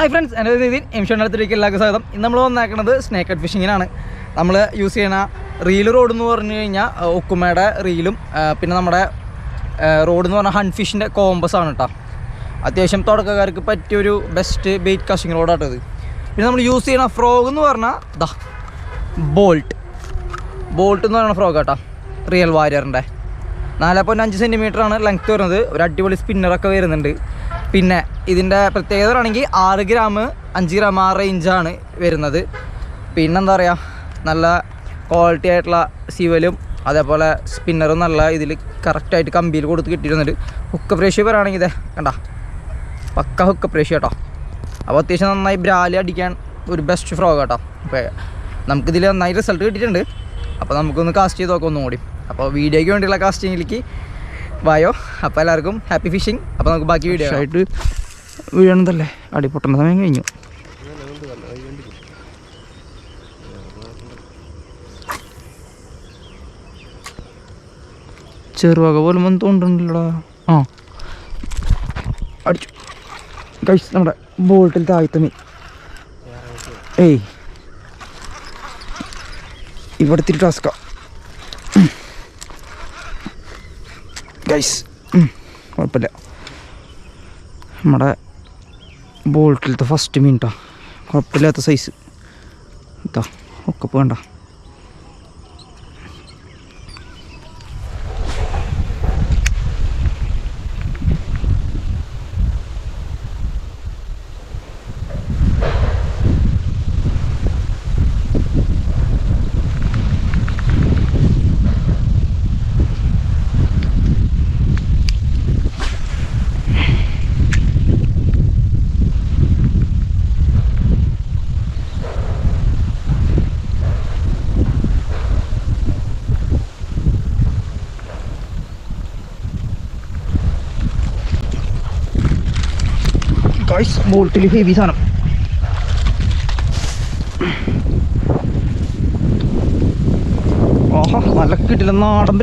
Hi friends എന്റെ രീതിയിൽ അടുത്തേക്ക് എല്ലാവർക്കും സ്വാഗതം. ഇന്ന് നമ്മൾ വന്നേക്കുന്നത് സ്നേക്ക് കട്ട് ഫിഷിങ്ങിനാണ് നമ്മൾ യൂസ് ചെയ്യുന്ന റീൽ റോഡ് എന്ന് പറഞ്ഞു കഴിഞ്ഞാൽ ഉക്കുമയുടെ റീലും പിന്നെ നമ്മുടെ റോഡ് എന്ന് പറഞ്ഞാൽ ഹൺ ഫിഷിന്റെ കോമ്പസ് ആണ് കേട്ടോ അത്യാവശ്യം തുടക്കക്കാർക്ക് പറ്റിയൊരു ബെസ്റ്റ് ബെയ്റ്റ് കാസ്റ്റിംഗ് റോഡാട്ടോ ഇത് പിന്നെ നമ്മൾ യൂസ് ചെയ്യുന്ന ഫ്രോഗ് എന്ന് പറഞ്ഞാൽ ദാ ബോൾട്ട് ബോൾട്ട് എന്ന് പറയുന്ന ഫ്രോഗ് കേട്ടോ റിയൽ വാരിയറിന്റെ നാല് പോയിന്റ് അഞ്ച് സെന്റിമീറ്ററാണ് ലെങ്ത്ത് ലെങ്ത് വരുന്നത്. ഒരു അടിപൊളി സ്പിന്നറൊക്കെ വരുന്നുണ്ട്. പിന്നെ ഇതിന്റെ പ്രത്യേകത ആണെങ്കിൽ ആറ് ഗ്രാം അഞ്ച് ഗ്രാം ആ റേഞ്ചാണ് വരുന്നത്. പിന്നെന്താ പറയുക? നല്ല ക്വാളിറ്റി ആയിട്ടുള്ള സിവലും അതേപോലെ സ്പിന്നറും നല്ല ഇതിൽ കറക്റ്റായിട്ട് കമ്പിയിൽ കൊടുത്ത് കിട്ടിയിരുന്നുണ്ട് ഹുക്കപ്പ് റേഷ്യോ പറയുകയാണെങ്കിൽ ഇതേ കണ്ട? പക്ക ഹുക്കപ്പ് റേഷ്യോ കേട്ടോ. അപ്പോൾ അത്യാവശ്യം നന്നായി ബ്രാലി അടിക്കാൻ ഒരു ബെസ്റ്റ് ഫ്രോഗ് കേട്ടോ. അപ്പോൾ നമുക്കിതിൽ നന്നായി റിസൾട്ട് കിട്ടിയിട്ടുണ്ട്. അപ്പോൾ നമുക്കൊന്ന് കാസ്റ്റ് ചെയ്ത് നോക്കാം ഒന്നും കൂടി അപ്പോൾ വീഡിയോയ്ക്ക് വേണ്ടിയുള്ള കാസ്റ്റിങ്ങിലേക്ക് വായോ? അപ്പോൾ എല്ലാവർക്കും ഹാപ്പി ഫിഷിംഗ്. അപ്പോൾ നമുക്ക് ബാക്കി വീഡിയോ ആയിട്ട് വീഴണതല്ലേ? അടി പൊട്ടണ സമയം കഴിഞ്ഞു. ചെറുവക പോലും വന്ന് തോണ്ടുണ്ടല്ലോടാ ആ. അടിച്ചു. കഴിച്ച് നമ്മുടെ ബോട്ടിൽ താഴ്ത്തമി. ഏയ്. ഇവിടെ ടാസ്ക ഗൈസ് കുഴപ്പമില്ല. നമ്മുടെ ബോൾട്ടിലത്തെ ഫസ്റ്റ് മീൻ കേട്ടോ കുഴപ്പമില്ലാത്ത സൈസ് കേട്ടോ ഒക്കെ വേണ്ട ഗൈസ് ബോൾട്ടിൽ ഹെവി സാധനം. ഓഹോ നല്ല കിട്ടില്ല നാടൻ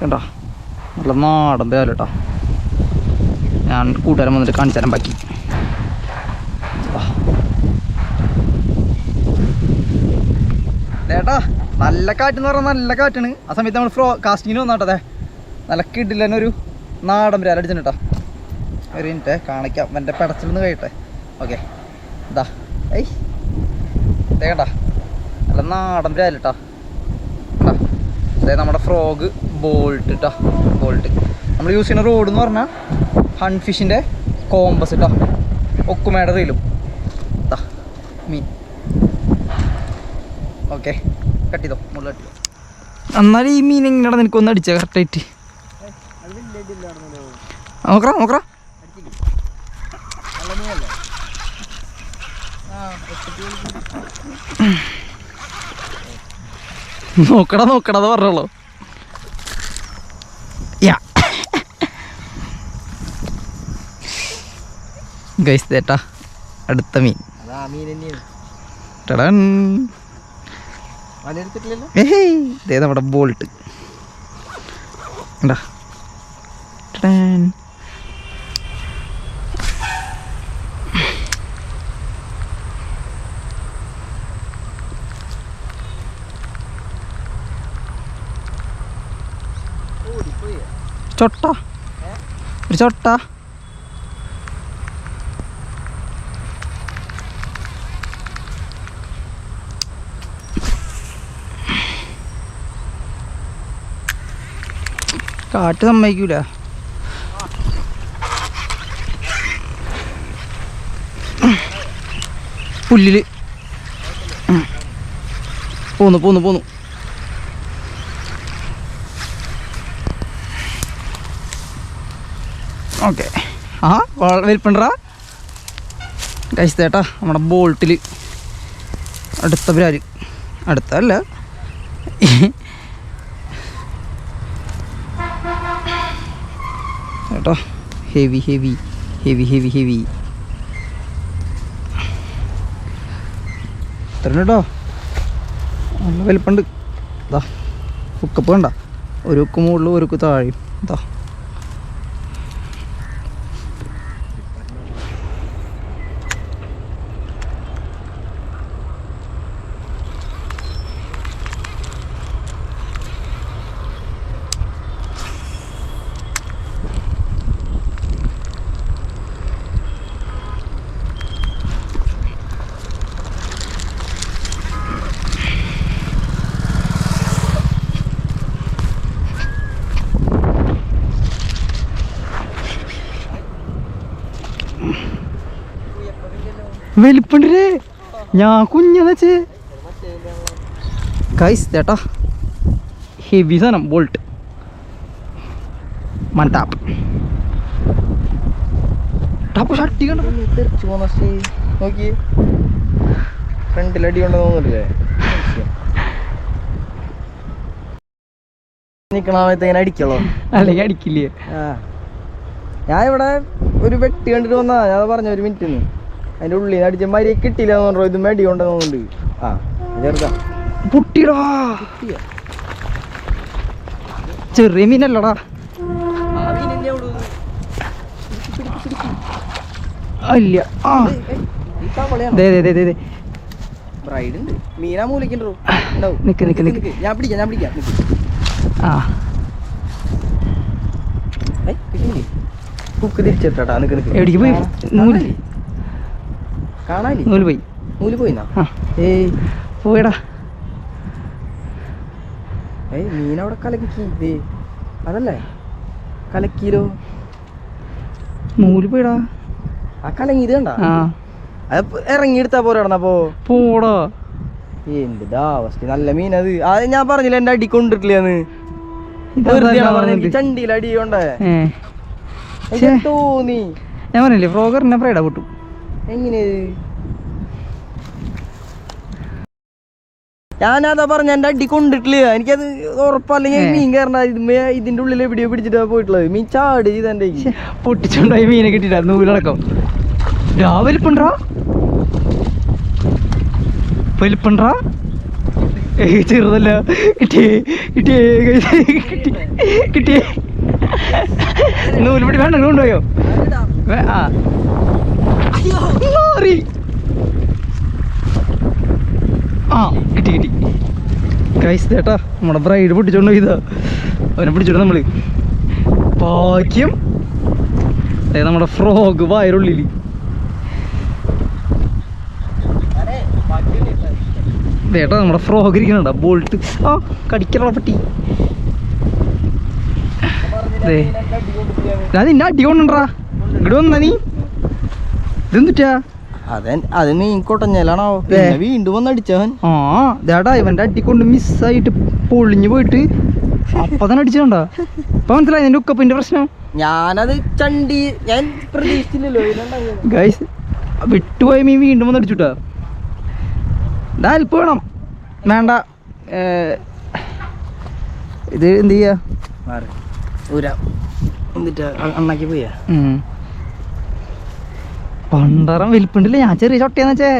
കണ്ടോ? നല്ല നാടൻ ബ്രാൽ കേട്ടോ. ഞാൻ കൂട്ടുകാരൻ വന്നിട്ട് കാണിച്ചു തരാൻ ബാക്കി. ഏട്ടാ നല്ല കാറ്റ് എന്ന് പറഞ്ഞാൽ നല്ല കാറ്റാണ്. ആ സമയത്ത് നമ്മൾ ഫ്രോ കാസ്റ്റിങ്ങിന് വന്നാട്ടതെ നല്ല കിടില്ല തന്നെ ഒരു നാടൻ ബ്രാൽ അടിച്ചിട്ടാ കേട്ടോ ഒരു മിനിറ്റ് കാണിക്കാം. എന്റെ പെടച്ചിൽ നിന്ന് കഴിയട്ടെ. ഓക്കെ ഇതാ ഏയ്. ദേ കണ്ടാ നല്ല നാടൻ ബ്രാൽ കേട്ടോ അതായത് നമ്മുടെ ഫ്രോഗ് ബോൾട്ട് കേട്ടോ ബോൾട്ട് നമ്മൾ യൂസ് ചെയ്യുന്ന റോഡ് എന്ന് പറഞ്ഞാൽ ഹൺഫിഷിന്റെ കോമ്പസ് കേട്ടോ ഒക്കുമേടെ റീലും ദാ മീൻ. ഓക്കെ കട്ട് ചെയ്തോ മുള്ള കട്ട് ചെയ്തോ. എന്നാലും ഈ മീൻ എങ്ങനെയാണ് നിനക്ക് ഒന്ന് അടിച്ചത് കറക്റ്റായിട്ട് നോക്കറ നോക്കറ നോക്കടാ നോക്കടാ എന്ന് പറഞ്ഞോളൂ. യാ. ഗൈസ് തേട്ടാ അടുത്ത മീൻ. ടടൻ. നമ്മുടെ ബോൾട്ട്. എന്താ ടടൻ. ചൊട്ട. ഒരു ചൊട്ട. കാറ്റ് സമ്മതിക്കൂല. പുല്ലിൽ. പോന്നു പോന്നു പോന്നു. ഓക്കെ. ആ വലിപ്പണ്ടാ കഴിച്ച് ചേട്ടാ നമ്മുടെ ബോൾട്ടിൽ അടുത്ത ബ്രാൽ അടുത്തല്ല ചേട്ടാ heavy heavy heavy heavy heavy ഇത്രണ്ട് കേട്ടോ. നല്ല വലിപ്പമുണ്ട് ഇതാ ഹുക്കപ്പ് കണ്ട ഒരു ഉക്ക് മുകളിലും ഒരു താഴെയും. ഇതാ വലിപ്പുണ്ടല്ലേ? ഞാൻ കുഞ്ഞെന്ന് വെച്ച് കൈസ് ചേട്ടാ ഹെവി സാധനം ബോൾട്ട് മൺടാപ്പ് ടാപ്പ് ഷട്ടി കണ്ടോ? തെറിച്ചു പോന്ന നോക്കി ഫ്രണ്ടിലടി കൊണ്ട് തോന്നില്ലേ നിക്കണ സമയത്ത് ഇങ്ങനെ അടിക്കല്ലോ അല്ലെങ്കിൽ അടിക്കില്ലേ? ഞാൻ ഇവിടെ ഒരു വെട്ടി കണ്ടിട്ട് വന്നാ ഞാൻ പറഞ്ഞ ഒരു മിനിറ്റ് അതിന്റെ ഉള്ളിൽ നിന്ന് അടിച്ച മരി കിട്ടിയില്ല എന്ന് പറഞ്ഞു ഇത് മെടി കൊണ്ടുവന്നുണ്ട് ആ ചെറുതാ. പൊട്ടിടാ. ചെറിയ മീനല്ലടാ. ആ, ഇല്ല ആ. മീനാ മൂലിക്കണ്ടോ? നിക്ക്, നിക്ക്, നിക്ക്. ഞാൻ പിടിക്കാം ഞാൻ പിടിക്കാം. ആ. കിട്ടിയില്ലേ? നിക്ക് നിക്ക്. എവിടേക്ക് പോയി? നൂൽ കാണാനില്ലേ? നൂൽ പോയി നൂൽ പോയിന്നാ ഏയ്. പോയടാ. ഏയ് മീൻ അവിടെ കലക്കി ദേ അതല്ലേ? കലക്കിയിലോ നൂൽ പോയിടാ ആ കലങ്ങി ഇത് കണ്ട? അത് ഇറങ്ങി എടുത്താ പോരാ അപ്പൊ പോടാ. എന്ത് അവസ്ഥ. നല്ല മീൻ അത് അത് ഞാൻ പറഞ്ഞില്ല എന്റെ അടി കൊണ്ടിട്ടില്ലെന്ന് ചണ്ടിയിൽ അടി കൊണ്ടേ. തോന്നി? ഞാൻ പറഞ്ഞില്ലേ ഫ്രോഗറിനെ ഫ്രൈഡാ പൊട്ടു. എങ്ങനെ? ഞാനതാ പറഞ്ഞ എന്റെ അടി കൊണ്ടിട്ടില്ല? എനിക്കത് ഉറപ്പല്ലെങ്കിൽ മീൻ കയറണ്ട. ഇതുമേ ഇതിന്റെ ഉള്ളിൽ വീഡിയോ പിടിച്ചിട്ടാ പോയിട്ടുള്ളത്. മീൻ ചാടി ചെയ്തെന്റെ പൊട്ടിച്ചുണ്ടായി മീനെ കിട്ടിയില്ല നൂലടക്കം. രാ വലിപ്പുണ്ടാ? ചെറുതല്ല. കിട്ടിയേ കിട്ടിയേ കിട്ടി കിട്ടിയേ. നൂലിപ്പിടി പിടി വേണ്ട കൊണ്ടുപോയോ? ആ മാറി ആ കിട്ടി കിട്ടി കൈസ് ചേട്ടാ നമ്മുടെ ബ്രൈഡ് പൊട്ടിച്ചോണ്ട് ചെയ്ത അവനെ പിടിച്ചോണ്ട് നമ്മൾ. ഭാഗ്യം. അതായത് നമ്മുടെ ഫ്രോഗ് വയറുള്ളിൽ ചേട്ടാ നമ്മുടെ ഫ്രോഗ് ഇരിക്കണണ്ട ബോൾട്ട് ആ കടിക്കണ പട്ടി. ഞാൻ നിന്നെ അടി കൊണ്ടുണ്ടാ ഇങ്ങോട്ട് വന്നാ നീ. ഇതെന്തുറ്റാ? അതെ അത് മീൻ കൊട്ടഞ്ഞലാണോ പിന്നെ വീണ്ടും വന്ന് അടിച്ചവൻ. ആ ഇവന്റെ അടിക്കൊണ്ട് മിസ്സായിട്ട് പൊളിഞ്ഞു പോയിട്ട് അപ്പൊ തന്നെ അടിച്ചിട്ടുണ്ടോ? ഇപ്പൊ മനസ്സിലായി നിന്റെ ഉക്കപ്പിന്റെ പ്രശ്നം? ഞാനത് ചണ്ടി ഞാൻ പ്രതീക്ഷിച്ചില്ലല്ലോ. ഗൈസ് വിട്ടുപോയ മീൻ വീണ്ടും വന്ന് അടിച്ചുട്ടാ. ഇതാ ഹെൽപ്പ് വേണം. വേണ്ട. ഇത് എന്ത് ചെയ്യാ. എന്നിട്ട് അണ്ണാക്കി പോയാ. പണ്ടറം വലിപ്പുണ്ടല്ലേ? ഞാൻ ചെറിയ ചൊട്ടയെന്ന് വെച്ചേ.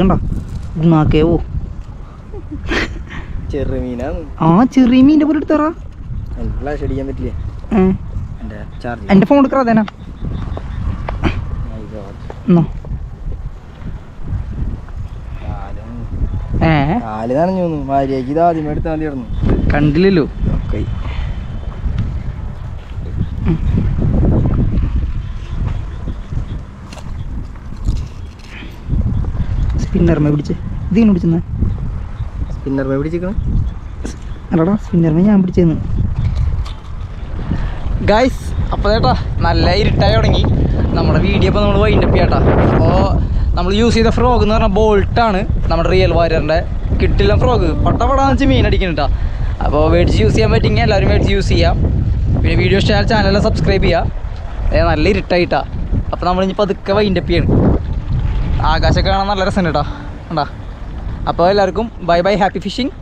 കണ്ട? മീനാണ്. ആ ചെറിയ മീന്റെ പോലെ എടുത്തറ എന്റെ ഫോൺ എടുക്കറ അതേനാ. എന്നോ സ്പിന്നർമേ പിടിച്ച്. ഇതിങ്ങനെ പിടിച്ചെന്ന്? Spinner may പിടിച്ചിരിക്കണം. അല്ലടാ സ്പിന്നർമേ ഞാൻ പിടിച്ചെന്ന്. ഗൈസ് അപ്പോൾ ചേട്ടാ നല്ല ഇരുട്ടായി തുടങ്ങി. നമ്മുടെ വീഡിയോ ഇപ്പോൾ നമ്മൾ വൈൻഡപ്പ് ചെയ്യാട്ടാ. അപ്പോൾ നമ്മൾ യൂസ് ചെയ്ത ഫ്രോഗ് എന്ന് പറഞ്ഞാൽ ബോൾട്ടാണ് നമ്മുടെ റിയൽ വാരിയറിന്റെ കിട്ടില്ല ഫ്രോഗ് പട്ടപടാന്ന് വെച്ച് മീൻ അടിക്കുന്നുണ്ടാ അപ്പോൾ മേടിച്ച് യൂസ് ചെയ്യാൻ പറ്റിയെങ്കിൽ എല്ലാവരും മേടിച്ച് യൂസ് ചെയ്യാം. പിന്നെ വീഡിയോ ഇഷ്ടമായാൽ ചാനലെല്ലാം സബ്സ്ക്രൈബ് ചെയ്യുക നല്ല ഇരുട്ടായിട്ടാ അപ്പോൾ നമ്മൾ ഇനി പതുക്കെ വൈൻഡപ്പ് ചെയ്യണം. ആകാശമൊക്കെ കാണാൻ നല്ല രസമുണ്ട് കേട്ടോ. കണ്ടാ? അപ്പോൾ എല്ലാവർക്കും ബൈ ബൈ ഹാപ്പി ഫിഷിംഗ്.